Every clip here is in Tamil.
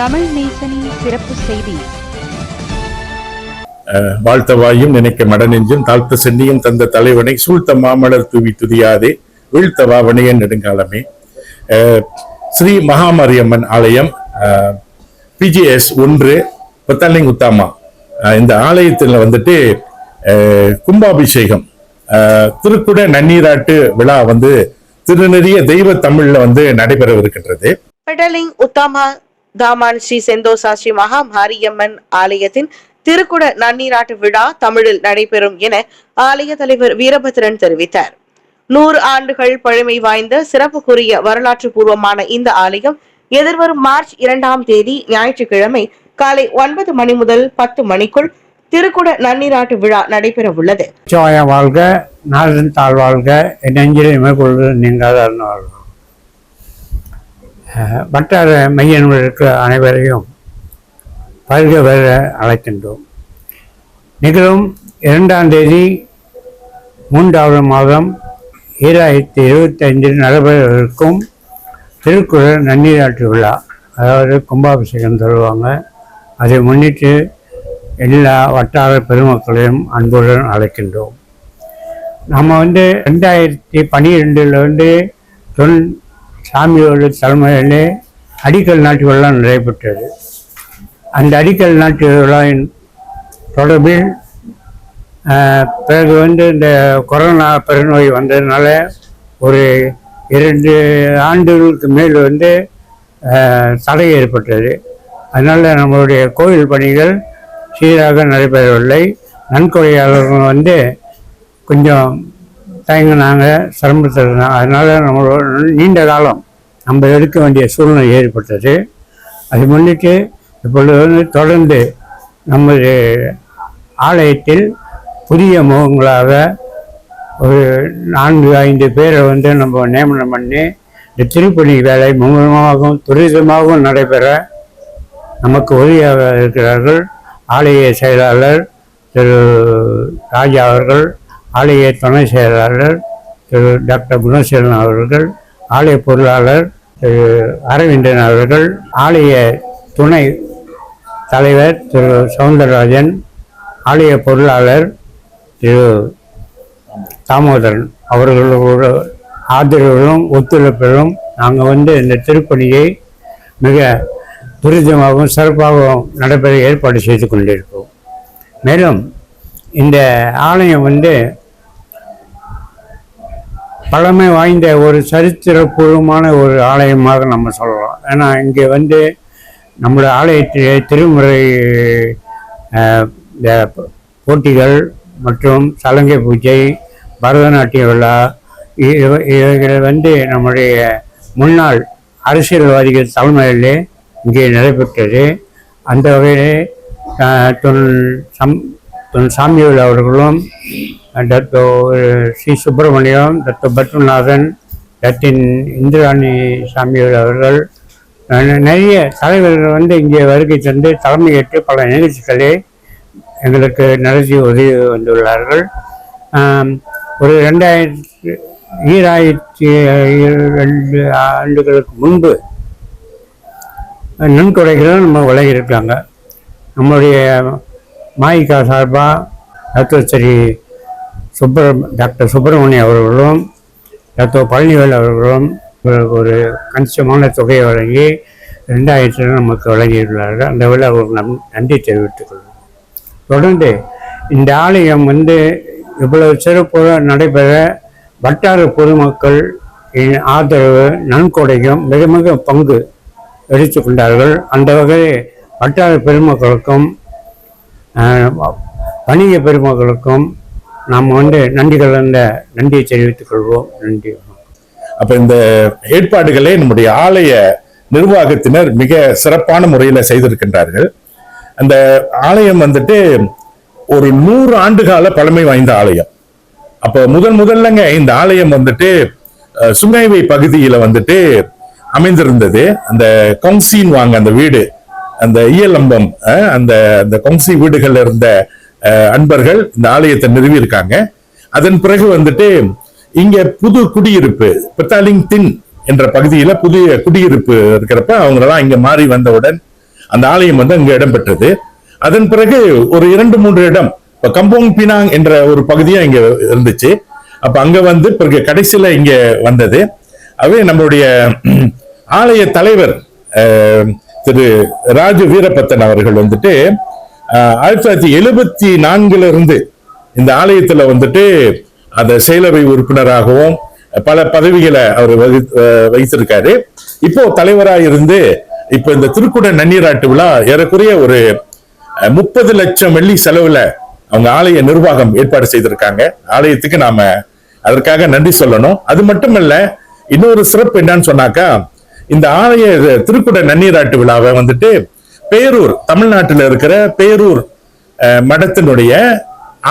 தமிழ் நேசனின் சிறப்பு செய்தி. வாழ்த்தவாயும் நினைக்க மடநெஞ்சும் தாழ்த்த சென்னியும் தந்த தலைவனை சூழ்த்த மாமலர் தூவி துதியாதே வீழ்த்த வாவனைய நெடுங்காலமே. ஸ்ரீ மகாமாரியம்மன் ஆலயம் பிஜிஎஸ் ஒன்று பத்தாலிங் உத்தாமா இந்த ஆலயத்தில் வந்துட்டு கும்பாபிஷேகம். திருக்குட நன்னீராட்டு விழா வந்து திருநெறிய தெய்வ தமிழ்ல வந்து நடைபெறவிருக்கின்றது. Petaling Utama Taman Sri Sentosa Sri Maha Mariamman ஆலயத்தின் திருக்குட நன்னீராட்டு விழா தமிழில் நடைபெறும் என ஆலய தலைவர் வீரபத்ரன் தெரிவித்தார். நூறு ஆண்டுகள் பழமை வாய்ந்த சிறப்புக்குரிய வரலாற்று பூர்வமான இந்த ஆலயம் எதிர்வரும் மார்ச் இரண்டாம் தேதி ஞாயிற்றுக்கிழமை காலை ஒன்பது மணி முதல் பத்து மணிக்குள் திருக்குட நன்னீராட்டு விழா நடைபெற உள்ளது வாழ்க நாடன் தாழ்வாழ்க என் நெஞ்சில் இமைக்கொள்வது வாழ்க. வட்டார வட்டார மையங்களுக்கு அனைவரையும் பருக வர அழைக்கின்றோம். நிகழும் இரண்டாம் தேதி மூன்றாவது மாதம் ஈராயிரத்தி இருபத்தைந்தில் நடைபெறவிருக்கும் திருக்குறள் நன்னீராற்று விழா அதாவது கும்பாபிஷேகம் தருவாங்க. அதை முன்னிட்டு எல்லா வட்டார பெருமக்களையும் அன்புடன் அழைக்கின்றோம். நம்ம வந்து ரெண்டாயிரத்தி பன்னிரெண்டில் வந்து தொன் சாமியோட தலைமையிலே அடிக்கல் நாட்டு விழா நடைபெற்றது. அந்த அடிக்கல் நாட்டு விழாவின் தொடர்பில் பிறகு வந்து இந்த கொரோனா பெருநோய் வந்ததுனால ஒரு இரண்டு ஆண்டுகளுக்கு மேல் வந்து தடை ஏற்பட்டது. அதனால் நம்மளுடைய கோயில் பணிகள் சீராக நடைபெறவில்லை. நன்கொடையாளர்கள் வந்து கொஞ்சம் தயங்கினாங்க சிரமத்தில் அதனால் நம்மளோட நீண்ட காலம் நம்ம எடுக்க வேண்டிய சூழ்நிலை ஏற்பட்டது. அது முன்னிட்டு இப்பொழுது வந்து தொடர்ந்து நமது ஆலயத்தில் புதிய முகங்களாக ஒரு நான்கு ஐந்து பேரை வந்து நம்ம நியமனம் பண்ணி இந்த திருப்பணி வேலை மும்முரமாகவும் துரிதமாகவும் நடைபெற நமக்கு உதவியாக இருக்கிறார்கள். ஆலய செயலாளர் திரு ராஜா அவர்கள் ஆலய துணை செயலாளர் திரு டாக்டர் குணசீலன் அவர்கள் ஆலய பொருளாளர் திரு அரவிந்தன் அவர்கள் ஆலய துணை தலைவர் திரு சவுந்தரராஜன் ஆலய பொருளாளர் திரு தாமோதரன் அவர்களோட ஆதரவிலும் ஒத்துழைப்பிலும் நாங்கள் வந்து இந்த திருப்பணியை மிக துரிதமாகவும் சிறப்பாகவும் நடைபெற ஏற்பாடு செய்து கொண்டிருக்கோம் மேலும் இந்த ஆலயம் வந்து பழமை வாய்ந்த ஒரு சரித்திரபூர்வமான ஒரு ஆலயமாக நம்ம சொல்லலாம். ஏன்னா இங்கே வந்து நம்முடைய ஆலயத்திலே திருமுறை இந்த போட்டிகள் மற்றும் சலங்கை பூஜை பரதநாட்டிய விழா இவைகளை இவைகள் வந்து நம்முடைய முன்னாள் அரசியல்வாதிகள் தலைமையிலே இங்கே நடைபெற்றது. அந்த வகையிலே தொல் சம் தொல் அவர்களும் Dato Sri Subramaniam doctor Padmanathan Datin Indrani சாமியுள் அவர்கள் நிறைய தலைவர்கள் வந்து இங்கே வருகை தந்து தலைமையேற்று பல நிகழ்ச்சிகளை எங்களுக்கு நடத்தி உதவி வந்துள்ளார்கள். ஒரு ரெண்டாயிரத்தி ஈராயிரத்தி ரெண்டு ஆண்டுகளுக்கு முன்பு நன்கொடைகளும் நம்ம வழங்கியிருக்காங்க. நம்முடைய மாயிகா சார்பாக டாக்டர் ஸ்ரீ சுப்பிர டாக்டர் சுப்பிரமணியம் அவர்களும் டாக்டர் பழனிவேல் அவர்களும் ஒரு- ஒரு கணிசமான தொகையை வழங்கி ரெண்டாயிரத்தில் நமக்கு வழங்கியுள்ளார்கள். அந்த விழா அவர்களுக்கு நம் நன்றி தெரிவித்துக் கொள்வோம் தொடர்ந்து இந்த ஆலயம் வந்து இவ்வளவு சிறப்புடன் நடைபெற வட்டார பொதுமக்கள் ஆதரவு நன்கொடையும் மிக மிக பங்கு எடுத்துக்கொண்டார்கள் அந்த வகையில் வட்டார பெருமக்களுக்கும் வணிக பெருமக்களுக்கும் நாம் வந்து நன்றி கலந்த நன்றியை தெரிவித்துக் கொள்வோம். நன்றி. அப்ப இந்த ஏற்பாடுகளை நம்முடைய ஆலய நிர்வாகத்தினர் மிக சிறப்பான முறையில் செய்திருக்கின்றார்கள். அந்த ஆலயம் வந்துட்டு ஒரு நூறு ஆண்டுகால பழமை வாய்ந்த ஆலயம். அப்போ முதன் முதல்லங்க இந்த ஆலயம் வந்துட்டு சுங்கைவை பகுதியில் வந்துட்டு அமைந்திருந்தது. அந்த கவுன்சின் வாங்க அந்த வீடு. அந்த ஈயலம்பம் அந்த அந்த கொங்சி வீடுகள்ல இருந்த அன்பர்கள் இந்த ஆலயத்தை நிறுவியிருக்காங்க. அதன் பிறகு வந்துட்டு இங்க புது குடியிருப்பு பித்தாலிங் தின் என்ற பகுதியில புதிய குடியிருப்பு இருக்கிறப்ப அவங்களெல்லாம் இங்க மாறி வந்தவுடன் அந்த ஆலயம் வந்து அங்க இடம்பெற்றது அதன் பிறகு ஒரு இரண்டு மூன்று இடம் இப்ப கம்போங் பினாங் என்ற ஒரு பகுதியும் இங்க இருந்துச்சு. அப்ப அங்க வந்து பிறகு கடைசியில இங்க வந்தது. அவே நம்மளுடைய ஆலய தலைவர் திரு ராஜு வீரபத்தன் அவர்கள் வந்துட்டு ஆயிரத்தி தொள்ளாயிரத்தி எழுபத்தி நான்குல இருந்து இந்த ஆலயத்துல வந்துட்டு அந்த செயலவை உறுப்பினராகவும் பல பதவிகளை அவர் வகி- வைத்திருக்காரு இப்போ தலைவராக இருந்து இப்போ இந்த திருக்குட நன்னீராட்டு விழா ஏறக்குறைய ஒரு முப்பது லட்சம் வெள்ளி செலவுல அவங்க ஆலய நிர்வாகம் ஏற்பாடு செய்திருக்காங்க. ஆலயத்துக்கு நாம அதற்காக நன்றி சொல்லணும். அது மட்டுமல்ல இன்னொரு சிறப்பு என்னன்னு சொன்னாக்கா இந்த ஆலய திருக்குட நன்னீராட்டு விழாவை வந்துட்டு பேரூர் தமிழ்நாட்டில் இருக்கிற பேரூர் மடத்தினுடைய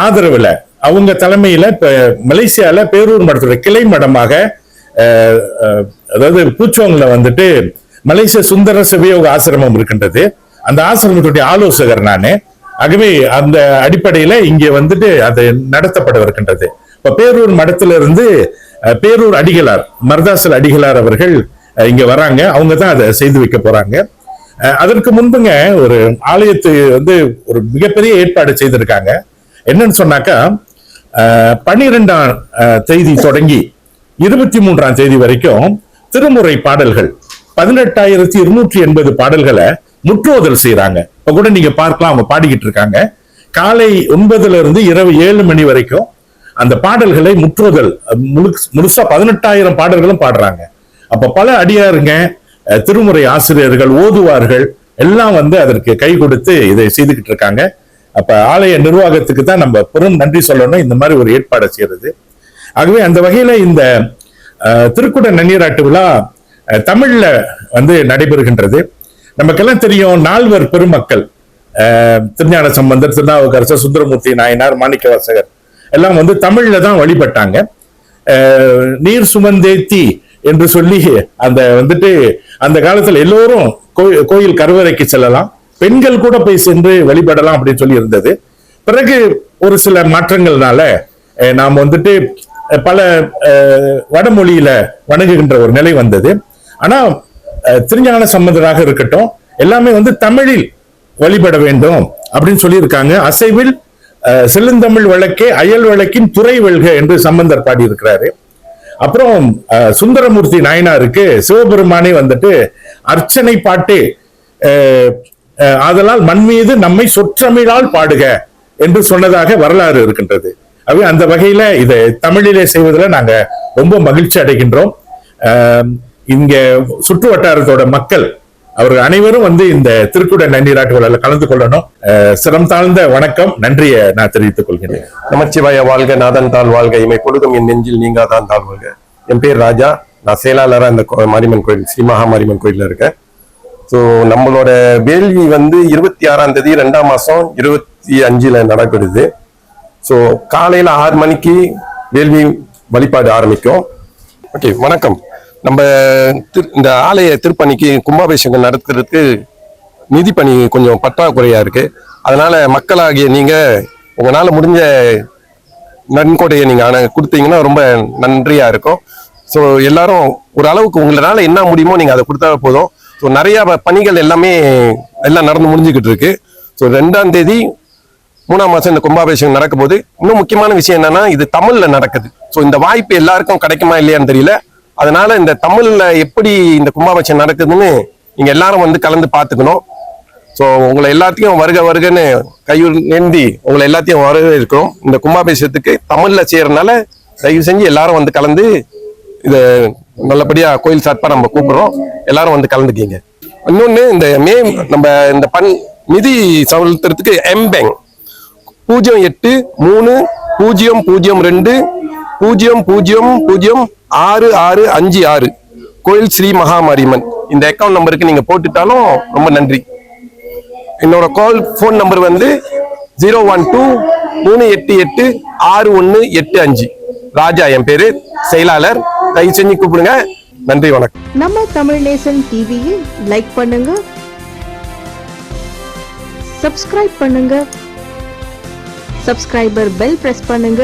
ஆதரவுல அவங்க தலைமையில இப்போ மலேசியால பேரூர் மடத்துடைய கிளை மடமாக அதாவது பூச்சோங்ல வந்துட்டு மலேசிய சுந்தர சபையோக ஆசிரமம் இருக்கின்றது. அந்த ஆசிரமத்துடைய ஆலோசகர் நானு. ஆகவே அந்த அடிப்படையில இங்க வந்துட்டு அது நடத்தப்படவிருக்கின்றது இப்ப பேரூர் மடத்திலிருந்து பேரூர் அடிகளார் மருதாசல் அடிகளார் அவர்கள் இங்க வராங்க. அவங்க தான் அதை செய்து வைக்க போறாங்க. அதற்கு முன்புங்க ஒரு ஆலயத்து வந்து ஒரு மிகப்பெரிய ஏற்பாடு செய்திருக்காங்க. என்னன்னு சொன்னாக்கா அஹ், பன்னிரெண்டாம் தேதி தொடங்கி இருபத்தி மூன்றாம் தேதி வரைக்கும் திருமுறை பாடல்கள் பதினெட்டாயிரத்தி இருநூற்றி எண்பது பாடல்களை முற்றோதல் செய்யறாங்க இப்ப கூட நீங்க பார்க்கலாம் அவங்க பாடிக்கிட்டு இருக்காங்க. காலை ஒன்பதுல இருந்து இரவு ஏழு மணி வரைக்கும் அந்த பாடல்களை முற்றுதல் முழு முழுசா பதினெட்டாயிரம் பாடல்களும் பாடுறாங்க. அப்ப பல அடியாருங்க திருமுறை ஆசிரியர்கள் ஓதுவார்கள் எல்லாம் வந்து அதற்கு கை கொடுத்து இதை செய்துக்கிட்டு இருக்காங்க. அப்ப ஆலய நிர்வாகத்துக்கு தான் நம்ம பெரும் நன்றி சொல்லணும். இந்த மாதிரி ஒரு ஏற்பாடை செய்யறது. ஆகவே அந்த வகையில இந்த திருக்குட நன்னீராட்டு விழா தமிழ்ல வந்து நடைபெறுகின்றது. நமக்கெல்லாம் தெரியும் நால்வர் பெருமக்கள் திருஞான சம்பந்தர் திருநாவுக்கரசர் சுந்தரமூர்த்தி நாயனார் மாணிக்கவாசகர் எல்லாம் வந்து தமிழ்ல தான் வழிபட்டாங்க. நீர் சுமந்தேத்தி என்று சொல்லி அந்த வந்துட்டு அந்த காலத்துல எல்லோரும் கோயில் கோயில் கருவறைக்கு செல்லலாம். பெண்கள் கூட போய் சென்று வழிபடலாம் அப்படின்னு சொல்லி இருந்தது பிறகு ஒரு சில மாற்றங்கள்னால நாம் வந்துட்டு பல வடமொழியில வணங்குகின்ற ஒரு நிலை வந்தது. ஆனா திருஞான சம்பந்தராக இருக்கட்டும் எல்லாமே வந்து தமிழில் வழிபட வேண்டும் அப்படின்னு சொல்லியிருக்காங்க. அசைவில் செல்லுந்தமிழ் செழுந்தமிழ் வழக்கே அயல் வழக்கின் துறை வெல்க என்று சம்பந்தர் பாடி இருக்கிறாரு அப்புறம் அஹ், சுந்தரமூர்த்தி நாயனாருக்கு சிவபெருமானே வந்துட்டு அர்ச்சனை பாட்டு அஹ், ஆதலால் மண் மீது நம்மை சொற்றமிழால் பாடுக என்று சொன்னதாக வரலாறு இருக்கின்றது. ஆகவே அந்த வகையில இதை தமிழிலே செய்வதில் நாங்க ரொம்ப மகிழ்ச்சி அடைகின்றோம். இங்க சுற்று வட்டாரத்தோட மக்கள் அவர்கள் அனைவரும் வந்து இந்த திருக்குட நன்றி விழாவில் கலந்து கொள்ளணும். சிரம் தாழ்ந்த வணக்கம். நன்றியை நான் தெரிவித்துக் கொள்கிறேன் நமச்சிவாய வாழ்க நாதன் தாழ் வாழ்க இமை பொழுதும் என் நெஞ்சில் நீங்காதான் தாழ் வாழ்க. என் பேர் ராஜா. நான் செயலாளராக இந்த கோ- மாரியம்மன் கோயில் ஸ்ரீ மகா மாரியம்மன் கோயிலில் இருக்கேன். ஸோ நம்மளோட வேள்வி வந்து இருபத்தி ஆறாம் தேதி ரெண்டாம் மாதம் இருபத்தி அஞ்சில் நடைபெறுது. ஸோ காலையில் ஆறு மணிக்கு வேள்வி வழிபாடு ஆரம்பிக்கும். ஓகே வணக்கம். நம்ம திரு- இந்த ஆலய திருப்பணிக்கு கும்பாபிஷேகம் நடத்துறதுக்கு நிதி பணி கொஞ்சம் பற்றாக்குறையாக இருக்குது அதனால் மக்களாகிய நீங்கள் உங்களால் முடிஞ்ச நன்கொடையை நீங்கள் ஆனால் கொடுத்தீங்கன்னா ரொம்ப நன்றியாக இருக்கும். ஸோ எல்லாரும் ஒரு அளவுக்கு உங்களால் என்ன முடியுமோ நீங்கள் அதை கொடுத்தா போதும். ஸோ நிறையா பணிகள் எல்லாமே எல்லாம் நடந்து முடிஞ்சுக்கிட்டு இருக்கு. ஸோ ரெண்டாம் தேதி மூணாம் மாதம் இந்த கும்பாபிஷேகம் நடக்கும் போது இன்னும் முக்கியமான விஷயம் என்னன்னா இது தமிழில் நடக்குது. ஸோ இந்த வாய்ப்பு எல்லாருக்கும் கிடைக்குமா இல்லையான்னு தெரியல. அதனால இந்த தமிழ்ல எப்படி இந்த கும்பாபிஷேகம் நடக்குதுன்னு நீங்க எல்லாரும் வந்து கலந்து பார்த்துக்கணும். ஸோ உங்களை எல்லாத்தையும் வருக வருகன்னு கையூர் ஏந்தி உங்களை எல்லாத்தையும் வரவேற்கிறோம். இந்த கும்பாபிஷேகத்துக்கு தமிழ்ல செய்யறதுனால தயவு செஞ்சு எல்லாரும் வந்து கலந்து இதை நல்லபடியா கோயில் சார்பாக நம்ம கூப்பிடுறோம். எல்லாரும் வந்து கலந்துக்கீங்க. இன்னொன்று இந்த மே நம்ம இந்த பண் நிதி செலுத்துறதுக்கு எம்பெங் பூஜ்ஜியம் எட்டு மூணு பூஜ்ஜியம் பூஜ்ஜியம் ரெண்டு பூஜ்ஜியம் பூஜ்ஜியம் பூஜ்ஜியம் ஆறு ஆறு அஞ்சு ஆறு. கோயில் ஸ்ரீ மகாமாரியம்மன் இந்த அக்கௌண்ட் நம்பருக்கு நீங்க போட்டுட்டாலும் ரொம்ப நன்றி. என்னோட கால் ஃபோன் நம்பர் வந்து ஜீரோ ஒன் டூ மூணு எட்டு எட்டு ஆறு ஒன்று எட்டு அஞ்சு ராஜா என் பேரு. செயலாளர். தயவு செஞ்சு கூப்பிடுங்க. நன்றி வணக்கம். நம்ம தமிழ் நேசன் டிவியை லைக் பண்ணுங்க. சப்ஸ்கிரைப் பண்ணுங்க. சப்ஸ்கிரைபர் பெல் பிரஸ் பண்ணுங்க.